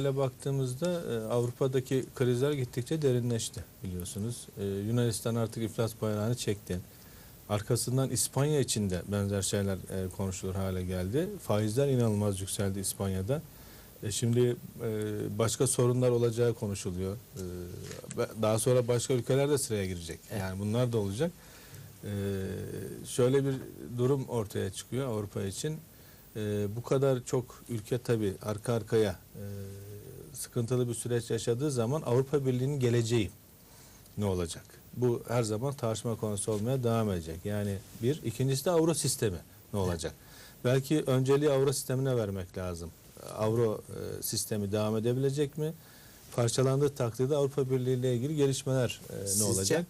ile baktığımızda e, Avrupa'daki krizler gittikçe derinleşti biliyorsunuz. E, Yunanistan artık iflas bayrağını çekti. Arkasından İspanya için de benzer şeyler e, konuşulur hale geldi. Faizler inanılmaz yükseldi İspanya'da. Şimdi başka sorunlar olacağı konuşuluyor. Daha sonra başka ülkeler de sıraya girecek. Yani bunlar da olacak. Şöyle bir durum ortaya çıkıyor Avrupa için. Ee, bu kadar çok ülke tabii arka arkaya e, sıkıntılı bir süreç yaşadığı zaman Avrupa Birliği'nin geleceği ne olacak? Bu her zaman tartışma konusu olmaya devam edecek. Yani bir, ikincisi de avro sistemi ne olacak? Belki önceliği avro sistemine vermek lazım. Avro e, sistemi devam edebilecek mi? Parçalandığı takdirde Avrupa Birliği ile ilgili gelişmeler e, ne Sizce? olacak?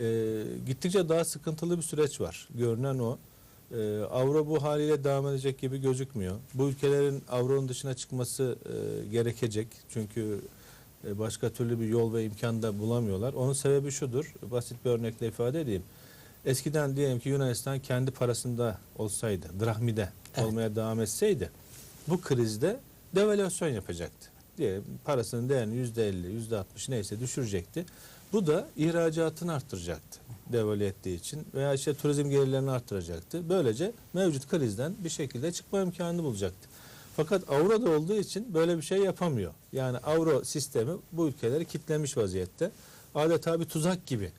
E, gittikçe daha sıkıntılı bir süreç var. Görünen o. Ee, avro bu haliyle devam edecek gibi gözükmüyor. Bu ülkelerin avronun dışına çıkması e, gerekecek. Çünkü e, başka türlü bir yol ve imkan da bulamıyorlar. Onun sebebi şudur. Basit bir örnekle ifade edeyim. Eskiden diyelim ki Yunanistan kendi parasında olsaydı, drahmide Evet. olmaya devam etseydi bu krizde devalüasyon yapacaktı. Diyelim parasının değerini yüzde elli, yüzde altmış neyse düşürecekti. Bu da ihracatını arttıracaktı devalü ettiği için veya işte turizm gelirlerini arttıracaktı. Böylece mevcut krizden bir şekilde çıkma imkanını bulacaktı. Fakat avro olduğu için böyle bir şey yapamıyor. Yani avro sistemi bu ülkeleri kitlemiş vaziyette. Adeta bir tuzak gibi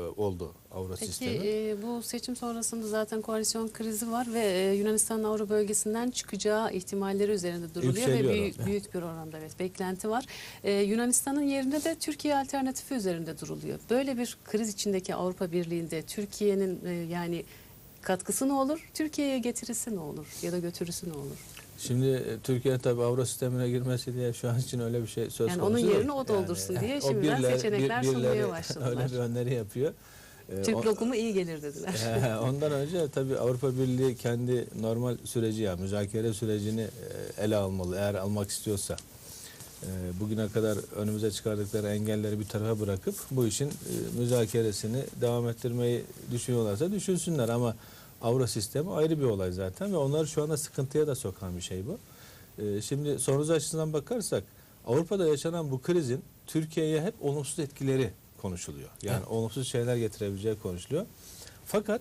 oldu avro Peki sistemi. e, bu seçim sonrasında zaten koalisyon krizi var ve e, Yunanistan'ın Avrupa bölgesinden çıkacağı ihtimalleri üzerinde duruluyor ve büyük, büyük bir oranda evet beklenti var. E, Yunanistan'ın yerine de Türkiye alternatifi üzerinde duruluyor. Böyle bir kriz içindeki Avrupa Birliği'nde Türkiye'nin e, yani katkısı ne olur? Türkiye'ye getirisi ne olur ya da götürüsü ne olur? Şimdi e, Türkiye tabii avro sistemine girmesi diye şu an için öyle bir şey söz Yani konusu onun değil. yerini o doldursun diye o şimdiden birileri- seçenekler bir- sunmaya başladılar. Öyle bir öneri yapıyor. Ee, Türk o- lokumu iyi gelir dediler. Ondan önce tabii Avrupa Birliği kendi normal süreci ya müzakere sürecini e, ele almalı eğer almak istiyorsa. E, Bugüne kadar önümüze çıkardıkları engelleri bir tarafa bırakıp bu işin e, müzakeresini devam ettirmeyi düşünüyorlarsa düşünsünler ama Avro sistemi ayrı bir olay zaten ve onları şu anda sıkıntıya da sokan bir şey bu. E, Şimdi sorunuz açısından bakarsak Avrupa'da yaşanan bu krizin Türkiye'ye hep olumsuz etkileri konuşuluyor. Yani Evet. olumsuz şeyler getirebileceği konuşuluyor. Fakat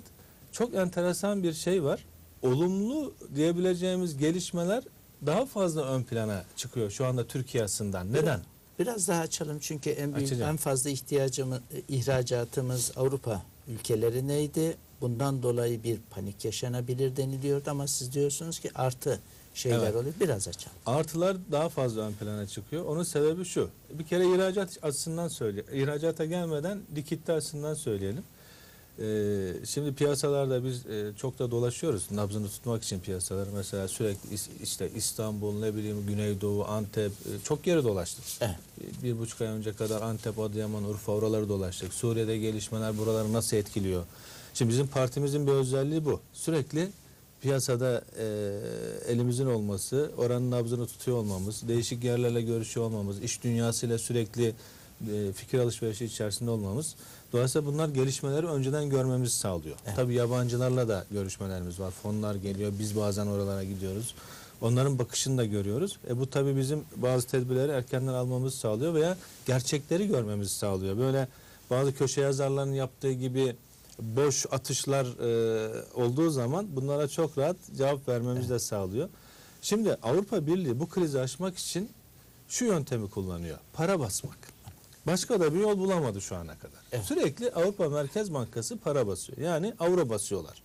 çok enteresan bir şey var. Olumlu diyebileceğimiz gelişmeler daha fazla ön plana çıkıyor şu anda Türkiye açısından. Neden? Biraz daha açalım çünkü en büyük Açacağım. en fazla ihtiyacımız ihracatımız Avrupa ülkelerineydi. Bundan dolayı bir panik yaşanabilir deniliyordu ama siz diyorsunuz ki artı şeyler Evet. oluyor. Biraz açalım. Artılar daha fazla ön plana çıkıyor. Onun sebebi şu. Bir kere ihracat açısından söyle. İhracata gelmeden likitte açısından söyleyelim. Ee, şimdi piyasalarda biz e, çok da dolaşıyoruz nabzını tutmak için piyasaları. Mesela sürekli is- işte İstanbul, ne bileyim Güneydoğu, Antep e, çok yeri dolaştık. Evet. Bir buçuk ay önce kadar Antep, Adıyaman, Urfa oraları dolaştık. Suriye'de gelişmeler buraları nasıl etkiliyor? Şimdi bizim partimizin bir özelliği bu. Sürekli piyasada e, elimizin olması, oranın nabzını tutuyor olmamız, değişik yerlerle görüşüyor olmamız, iş dünyasıyla sürekli e, fikir alışverişi içerisinde olmamız. Dolayısıyla bunlar gelişmeleri önceden görmemizi sağlıyor. Evet. Tabii yabancılarla da görüşmelerimiz var. Fonlar geliyor, biz bazen oralara gidiyoruz. Onların bakışını da görüyoruz. E bu tabii bizim bazı tedbirleri erkenden almamızı sağlıyor veya gerçekleri görmemizi sağlıyor. Böyle bazı köşe yazarlarının yaptığı gibi boş atışlar e, olduğu zaman bunlara çok rahat cevap vermemizi de sağlıyor. Şimdi Avrupa Birliği bu krizi aşmak için şu yöntemi kullanıyor. Para basmak. Başka da bir yol bulamadı şu ana kadar. Evet. Sürekli Avrupa Merkez Bankası para basıyor. Yani avro basıyorlar.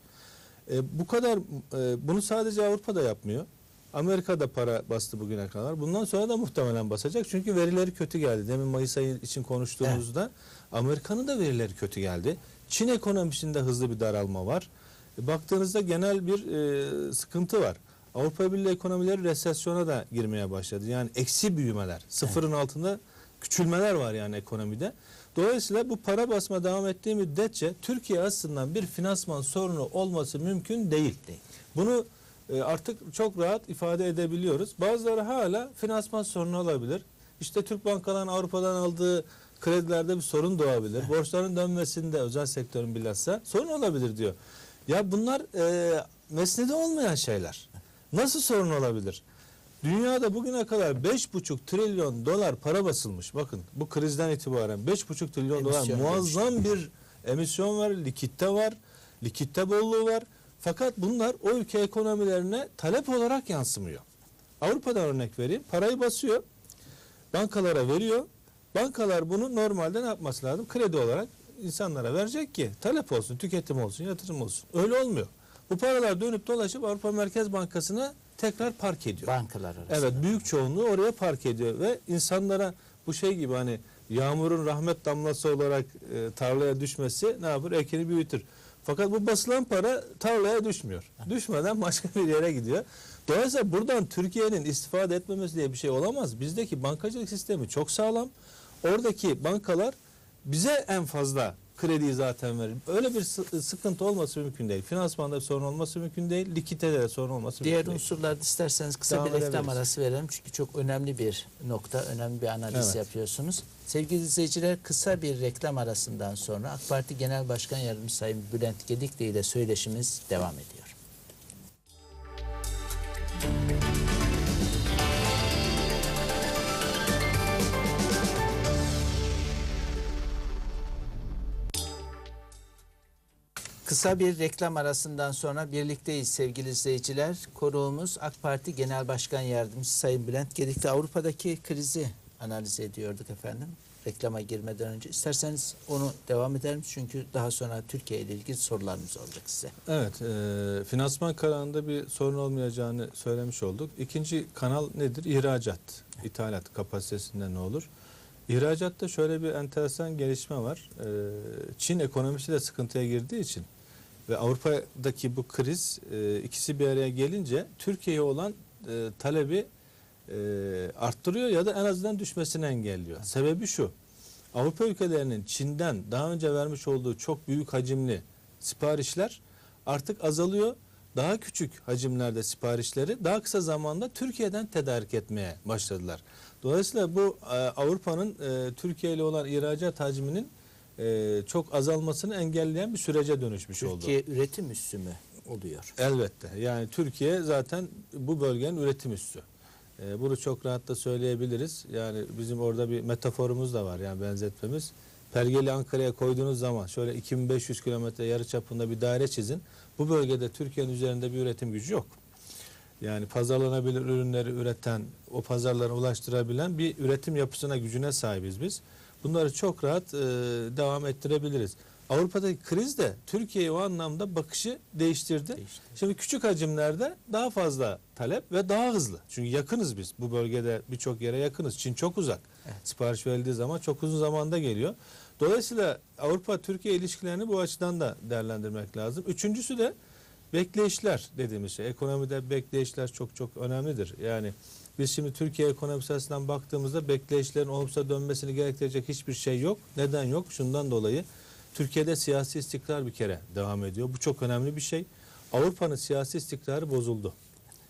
E, bu kadar e, bunu sadece Avrupa'da yapmıyor. Amerika da para bastı bugüne kadar. Bundan sonra da muhtemelen basacak. Çünkü verileri kötü geldi. Demin Mayıs ayı için konuştuğumuzda Amerika'nın da verileri kötü geldi. Çin ekonomisinde hızlı bir daralma var. E, baktığınızda genel bir e, sıkıntı var. Avrupa Birliği ekonomileri resesyona da girmeye başladı. Yani eksi büyümeler, sıfırın altında küçülmeler var yani ekonomide. Dolayısıyla bu para basma devam ettiği müddetçe Türkiye aslında bir finansman sorunu olması mümkün değil. Değil. Bunu e, artık çok rahat ifade edebiliyoruz. Bazıları hala finansman sorunu olabilir. İşte Türk bankalarının Avrupa'dan aldığı kredilerde bir sorun doğabilir. Borçların dönmesinde özel sektörün bilhassa sorun olabilir diyor. Ya bunlar e, mesnede olmayan şeyler. Nasıl sorun olabilir? Dünyada bugüne kadar 5,5 trilyon dolar para basılmış. Bakın bu krizden itibaren 5,5 trilyon dolar Emisyon muazzam bir emisyon var, likitte var, likitte bolluğu var. Fakat bunlar o ülke ekonomilerine talep olarak yansımıyor. Avrupa'dan örnek vereyim. Parayı basıyor, bankalara veriyor. Bankalar bunu normalde ne yapması lazım? Kredi olarak insanlara verecek ki talep olsun, tüketim olsun, yatırım olsun. Öyle olmuyor. Bu paralar dönüp dolaşıp Avrupa Merkez Bankası'na tekrar park ediyor. Bankalar arasında. Evet büyük çoğunluğu oraya park ediyor ve insanlara bu şey gibi hani yağmurun rahmet damlası olarak e, tarlaya düşmesi ne yapar? Ekini büyütür. Fakat bu basılan para tarlaya düşmüyor. Düşmeden başka bir yere gidiyor. Dolayısıyla buradan Türkiye'nin istifade etmemesi diye bir şey olamaz. Bizdeki bankacılık sistemi çok sağlam. Oradaki bankalar bize en fazla krediyi zaten verir. Öyle bir sı- sıkıntı olması mümkün değil. Finansmanda sorun olması mümkün değil. Likiditede de sorun olması Diğer mümkün değil. unsurlarda isterseniz kısa Devam bir reklam edebiliriz. arası verelim. Çünkü çok önemli bir nokta, önemli bir analiz Evet. yapıyorsunuz. Sevgili izleyiciler kısa bir reklam arasından sonra AK Parti Genel Başkan Yardımcısı Sayın Bülent Gedikli ile söyleşimiz devam ediyor. Kısa bir reklam arasından sonra birlikteyiz sevgili izleyiciler. Konuğumuz AK Parti Genel Başkan Yardımcısı Sayın Bülent Gedikli. Avrupa'daki krizi analiz ediyorduk efendim. Reklama girmeden önce. İsterseniz onu devam edelim çünkü daha sonra Türkiye ile ilgili sorularımız olacak size. Evet, e, finansman kanalında bir sorun olmayacağını söylemiş olduk. İkinci kanal nedir? İhracat, ithalat kapasitesinde ne olur? İhracatta şöyle bir enteresan gelişme var. E, Çin ekonomisi de sıkıntıya girdiği için ve Avrupa'daki bu kriz e, ikisi bir araya gelince Türkiye'ye olan e, talebi e, arttırıyor ya da en azından düşmesini engelliyor. Sebebi şu. Avrupa ülkelerinin Çin'den daha önce vermiş olduğu çok büyük hacimli siparişler artık azalıyor. Daha küçük hacimlerde siparişleri daha kısa zamanda Türkiye'den tedarik etmeye başladılar. Dolayısıyla bu e, Avrupa'nın e, Türkiye ile olan ihracat hacminin e, çok azalmasını engelleyen bir sürece dönüşmüş oldu. Türkiye üretim üssü mü oluyor? Elbette. Yani Türkiye zaten bu bölgenin üretim üssü. Ee, bunu çok rahat da söyleyebiliriz. Yani bizim orada bir metaforumuz da var yani benzetmemiz. Pergeli Ankara'ya koyduğunuz zaman şöyle 2500 kilometre yarı çapında bir daire çizin. Bu bölgede Türkiye'nin üzerinde bir üretim gücü yok. Yani pazarlanabilir ürünleri üreten, o pazarlara ulaştırabilen bir üretim yapısına, gücüne sahibiz biz. Bunları çok rahat e, devam ettirebiliriz. Avrupa'daki kriz de Türkiye'ye o anlamda bakışı değiştirdi. Değişti. Şimdi küçük hacimlerde daha fazla talep ve daha hızlı. Çünkü yakınız biz. Bu bölgede birçok yere yakınız. Çin çok uzak. Evet. Sipariş verildiği zaman çok uzun zamanda geliyor. Dolayısıyla Avrupa-Türkiye ilişkilerini bu açıdan da değerlendirmek lazım. Üçüncüsü de bekleyişler dediğimiz şey. Ekonomide bekleyişler çok çok önemlidir. Yani biz şimdi Türkiye ekonomisi açısından baktığımızda bekleyişlerin olumsuza dönmesini gerektirecek hiçbir şey yok. Neden yok? Şundan dolayı Türkiye'de siyasi istikrar bir kere devam ediyor. Bu çok önemli bir şey. Avrupa'nın siyasi istikrarı bozuldu.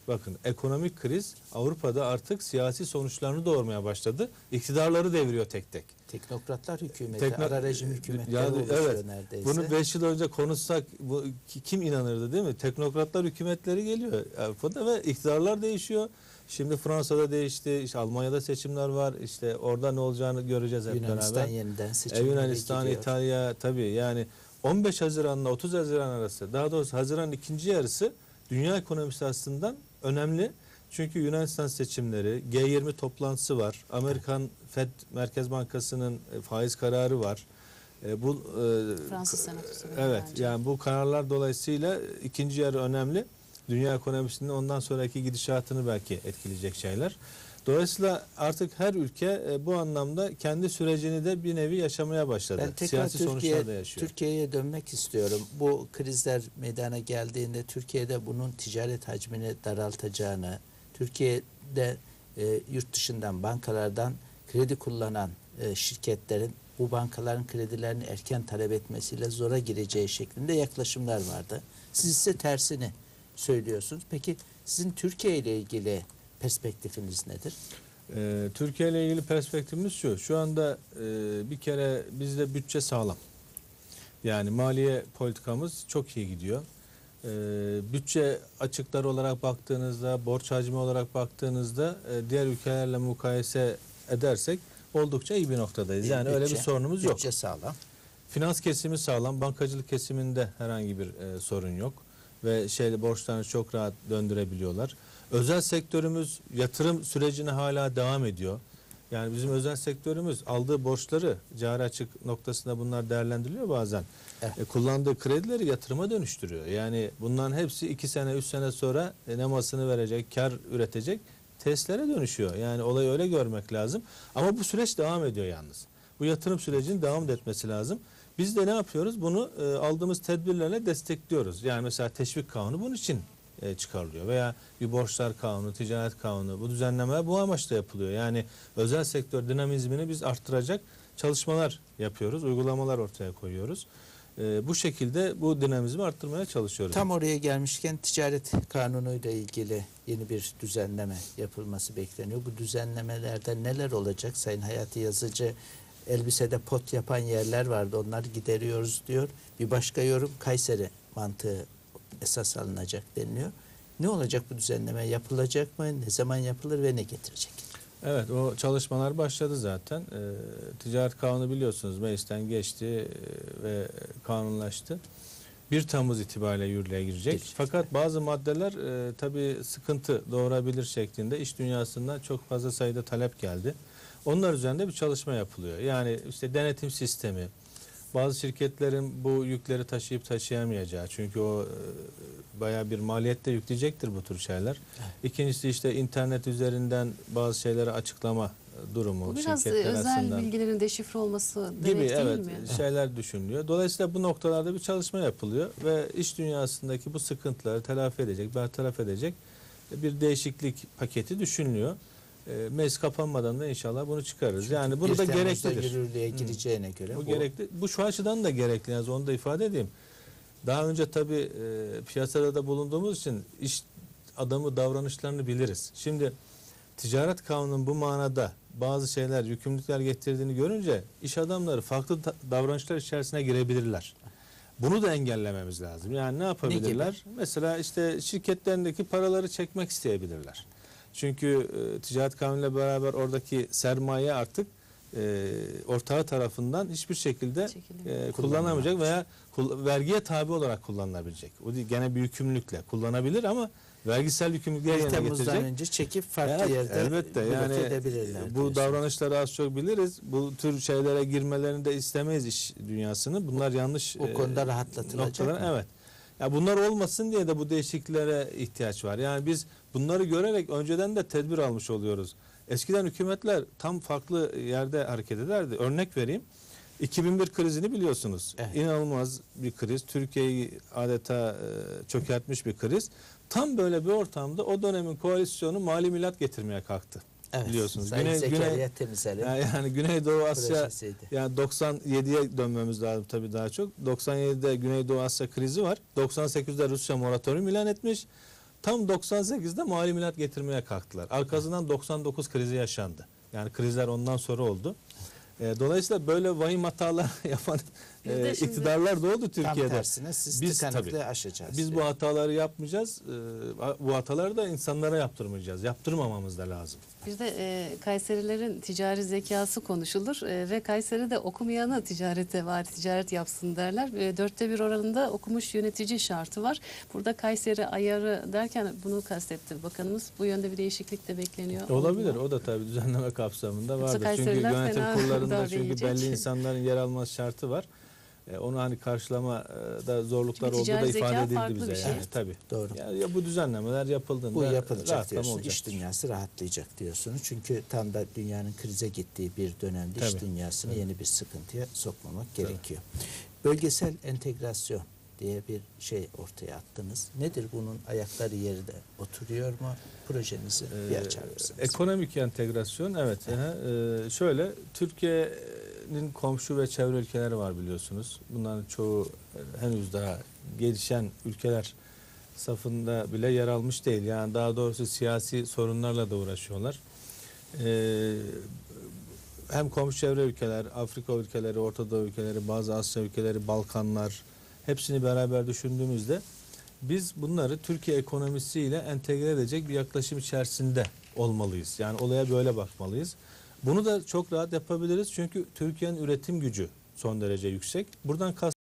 Bakın ekonomik kriz Avrupa'da artık siyasi sonuçlarını doğurmaya başladı. İktidarları deviriyor tek tek. Teknokratlar hükümeti, Tekno- ara rejim hükümetleri Yani evet, neredeyse. Bunu 5 yıl önce konuşsak bu, ki- kim inanırdı değil mi? Teknokratlar hükümetleri geliyor Avrupa'da ve iktidarlar değişiyor. Şimdi Fransa'da değişti, işte Almanya'da seçimler var. İşte orada ne olacağını göreceğiz hep Yunanistan beraber. yeniden E, seçimlere Yunanistan, gidiyor. İtalya tabii yani 15 Haziran'la 30 Haziran arası daha doğrusu Haziran ikinci yarısı dünya ekonomisi açısından önemli. Çünkü Yunanistan seçimleri, G20 toplantısı var. Amerikan Fed Merkez Bankası'nın e, faiz kararı var. E, bu e, Fransız Senatosu Evet bence. yani bu kararlar dolayısıyla ikinci yarı önemli. Dünya ekonomisinin ondan sonraki gidişatını belki etkileyecek şeyler. Dolayısıyla artık her ülke e, bu anlamda kendi sürecini de bir nevi yaşamaya başladı. Ben tekrar Siyasi Türkiye. Türkiye'ye dönmek istiyorum. Bu krizler meydana geldiğinde Türkiye'de bunun ticaret hacmini daraltacağını, Türkiye'de e, yurt dışından bankalardan kredi kullanan e, şirketlerin bu bankaların kredilerini erken talep etmesiyle zora gireceği şeklinde yaklaşımlar vardı. Siz ise tersini söylüyorsunuz. Peki sizin Türkiye ile ilgili perspektifiniz nedir? Ee, Türkiye ile ilgili perspektifimiz şu. Şu anda e, bir kere bizde bütçe sağlam. Yani maliye politikamız çok iyi gidiyor. e, bütçe açıkları olarak baktığınızda, borç hacmi olarak baktığınızda e, diğer ülkelerle mukayese edersek oldukça iyi bir noktadayız. Yani öyle bir Bütçe- sorunumuz yok. Bütçe sağlam. Finans kesimi sağlam, bankacılık kesiminde herhangi bir e, sorun yok ve şeyli borçlarını çok rahat döndürebiliyorlar. Özel sektörümüz yatırım sürecine hala devam ediyor. Yani bizim özel sektörümüz aldığı borçları cari açık noktasında bunlar değerlendiriliyor bazen. Evet. E, kullandığı kredileri yatırıma dönüştürüyor. Yani bunların hepsi iki sene, üç sene sonra e, nemasını verecek, kar üretecek testlere dönüşüyor. Yani olayı öyle görmek lazım. Ama bu süreç devam ediyor yalnız. Bu yatırım sürecinin devam etmesi lazım. Biz de ne yapıyoruz? Bunu e, aldığımız tedbirlerle destekliyoruz. Yani mesela teşvik kanunu bunun için e, çıkarılıyor. Veya bir borçlar kanunu, ticaret kanunu bu düzenlemeler bu amaçla yapılıyor. Yani özel sektör dinamizmini biz arttıracak çalışmalar yapıyoruz, uygulamalar ortaya koyuyoruz. E, bu şekilde bu dinamizmi arttırmaya çalışıyoruz. Tam oraya gelmişken ticaret kanunuyla ilgili yeni bir düzenleme yapılması bekleniyor. Bu düzenlemelerde neler olacak? Sayın Hayati Yazıcı elbisede pot yapan yerler vardı. Onları gideriyoruz diyor. Bir başka yorum Kayseri mantığı esas alınacak deniliyor. Ne olacak bu düzenleme? Yapılacak mı? Ne zaman yapılır ve ne getirecek? Evet o çalışmalar başladı zaten. E, ticaret kanunu biliyorsunuz meclisten geçti e, ve kanunlaştı. 1 Temmuz itibariyle yürürlüğe girecek. Girecek. Fakat bazı maddeler e, tabii sıkıntı doğurabilir şeklinde iş dünyasından çok fazla sayıda talep geldi. Onlar üzerinde bir çalışma yapılıyor. Yani işte denetim sistemi, bazı şirketlerin bu yükleri taşıyıp taşıyamayacağı çünkü o e, bayağı bir maliyette yükleyecektir bu tür şeyler. İkincisi işte internet üzerinden bazı şeyleri açıklama durumu Bu biraz e, şirketler özel arasından bilgilerin deşifre olması gibi demek değil evet mi? şeyler düşünülüyor. Dolayısıyla bu noktalarda bir çalışma yapılıyor ve iş dünyasındaki bu sıkıntıları telafi edecek, bertaraf edecek bir değişiklik paketi düşünülüyor. E, Meclis kapanmadan da inşallah bunu çıkarırız. yani bunu 1 da gereklidir. yürürlüğe gireceğine göre Bu bu, gerekli. Bu şu açıdan da gerekli. Yani onu da ifade edeyim. Daha önce tabii e, piyasada da bulunduğumuz için iş adamı davranışlarını biliriz. Şimdi ticaret kanunun bu manada bazı şeyler, yükümlülükler getirdiğini görünce iş adamları farklı da- davranışlar içerisine girebilirler. Bunu da engellememiz lazım. Yani ne yapabilirler? Mesela işte şirketlerindeki paraları çekmek isteyebilirler. Çünkü e, ticaret kanunuyla beraber oradaki sermaye artık e, ortağı tarafından hiçbir şekilde e, kullanamayacak veya kul- vergiye tabi olarak kullanılabilecek. O değil, gene bir yükümlülükle kullanabilir ama vergisel yükümlülükleri 1 yerine Temmuz'dan getirecek. önce çekip farklı Evet, yerde elbette yani edebilirler. bu diyorsun. davranışları az çok biliriz. Bu tür şeylere girmelerini de istemeyiz iş dünyasını. Bunlar yanlış O e, konuda rahatlatılacak noktalar. mı? Evet. Ya bunlar olmasın diye de bu değişikliklere ihtiyaç var. Yani biz bunları görerek önceden de tedbir almış oluyoruz. Eskiden hükümetler tam farklı yerde hareket ederdi. Örnek vereyim. 2001 krizini biliyorsunuz. Evet. İnanılmaz bir kriz. Türkiye'yi adeta e, çökertmiş bir kriz. Tam böyle bir ortamda o dönemin koalisyonu mali milat getirmeye kalktı. Evet. biliyorsunuz. Sayın Güney- Güney- Temizeli Yani, yani Güneydoğu Asya projesiydi. yani 97'ye dönmemiz lazım tabii daha çok. 97'de Güneydoğu Asya krizi var. 98'de Rusya moratorium ilan etmiş. Tam 98'de mali milat getirmeye kalktılar. Arkasından 99 krizi yaşandı. Yani krizler ondan sonra oldu. E, dolayısıyla böyle vahim hatalar yapan e, şimdi- iktidarlar da oldu Tam Türkiye'de. tersine siz Biz tıkanıklığı tabii, aşacağız. Biz bu hataları yapmayacağız. E, bu hataları da insanlara yaptırmayacağız. Yaptırmamamız da lazım. Bir de e, Kayserilerin ticari zekası konuşulur e, ve Kayseri'de okumayanı ticarete var, ticaret yapsın derler. E, dörtte bir oranında okumuş yönetici şartı var. Burada Kayseri ayarı derken bunu kastetti bakanımız. Bu yönde bir değişiklik de bekleniyor. Olabilir. O da tabii düzenleme kapsamında vardır. Çünkü yönetim kurullarında çünkü belli insanların yer alması şartı var. E, onu hani karşılamada zorluklar Çünkü olduğu da ifade edildi bize bir şey. yani Evet. tabii. Doğru. Ya, ya bu düzenlemeler yapıldığında Bu yapılacak rahatlama diyorsunuz. İş dünyası rahatlayacak diyorsunuz. Çünkü tam da dünyanın krize gittiği bir dönemde iş Tabii. dünyasını Tabii. yeni bir sıkıntıya sokmamak Tabii. gerekiyor. Bölgesel entegrasyon diye bir şey ortaya attınız. Nedir bunun ayakları yerinde oturuyor mu? Projenizi bir Ee, açar mısınız? Ekonomik entegrasyon evet. aha. Ee, şöyle Türkiye'nin komşu ve çevre ülkeleri var biliyorsunuz. Bunların çoğu e, henüz daha gelişen ülkeler safında bile yer almış değil. Yani daha doğrusu siyasi sorunlarla da uğraşıyorlar. Ee, hem komşu çevre ülkeler, Afrika ülkeleri, Orta Doğu ülkeleri, bazı Asya ülkeleri, Balkanlar hepsini beraber düşündüğümüzde biz bunları Türkiye ekonomisiyle entegre edecek bir yaklaşım içerisinde olmalıyız. Yani olaya böyle bakmalıyız. Bunu da çok rahat yapabiliriz çünkü Türkiye'nin üretim gücü son derece yüksek. Buradan kast